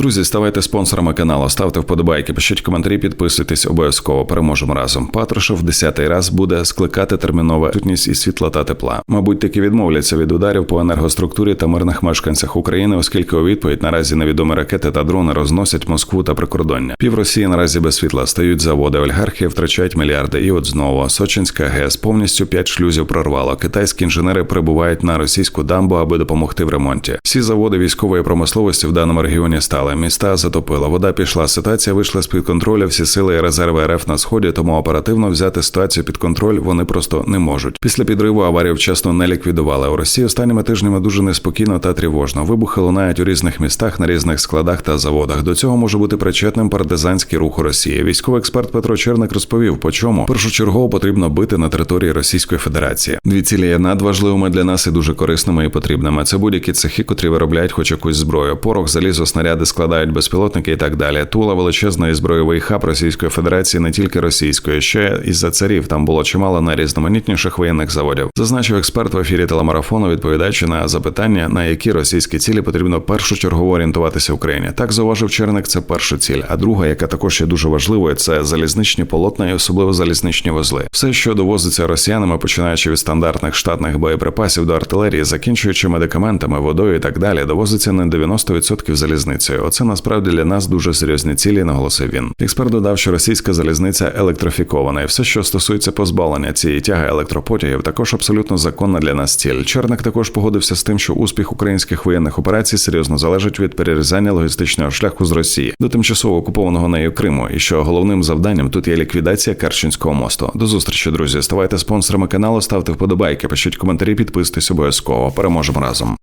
Друзі, ставайте спонсорами каналу, ставте вподобайки, пишіть коментарі, підписуйтесь обов'язково. Переможемо разом. Патрушев десятий раз буде скликати термінове сутність і світла та тепла. Мабуть, таки відмовляться від ударів по енергоструктурі та мирних мешканцях України, оскільки у відповідь наразі невідомі ракети та дрони розносять Москву та прикордоння. Пів Росії наразі без світла стають заводи, олігархи втрачають мільярди. І от знову Сочинська ГЕС повністю п'ять шлюзів прорвало. Китайські інженери прибувають на російську дамбу, аби допомогти в ремонті. Всі заводи військової промисловості в даному регіоні стали. Міста затопило. Вода пішла. Ситуація вийшла з під контролю. Всі сили і резерви РФ на сході, тому оперативно взяти ситуацію під контроль вони просто не можуть. Після підриву аварію вчасно не ліквідували. У Росії останніми тижнями дуже неспокійно та тривожно. Вибухи лунають у різних містах на різних складах та заводах. До цього може бути причетним партизанський рух у Росії. Військовий експерт Петро Черник розповів, по чому першочергово потрібно бити на території Російської Федерації. Дві цілі є надважливими для нас і дуже корисними і потрібними. Це будь-які цехи, котрі виробляють хоч якусь зброю. Порох, залізо, снаряди складають безпілотники і так далі. Тула величезної збройовий хаб Російської Федерації, не тільки російської, ще із за царів. Там було чимало найрізноманітніших воєнних заводів. Зазначив експерт в ефірі телемарафону, відповідаючи на запитання, на які російські цілі потрібно першочергово орієнтуватися Україні. Так зауважив Черник, це перша ціль. А друга, яка також є дуже важливою, це залізничні полотна і особливо залізничні вузли. Все, що довозиться росіянами, починаючи від стандартних штатних боєприпасів до артилерії, закінчуючи медикаментами, водою і так далі, довозиться на 90% залізницею. Оце насправді для нас дуже серйозні цілі, наголосив він. Експерт додав, що російська залізниця електрифікована, і все, що стосується позбавлення цієї тяги електропотягів, також абсолютно законна для нас ціль. Черник також погодився з тим, що успіх українських воєнних операцій серйозно залежить від перерізання логістичного шляху з Росії до тимчасово окупованого нею Криму, і що головним завданням тут є ліквідація Керченського мосту. До зустрічі, друзі. Ставайте спонсорами каналу, ставте вподобайки, пишіть коментарі, підписуйтесь обов'язково. Переможемо разом.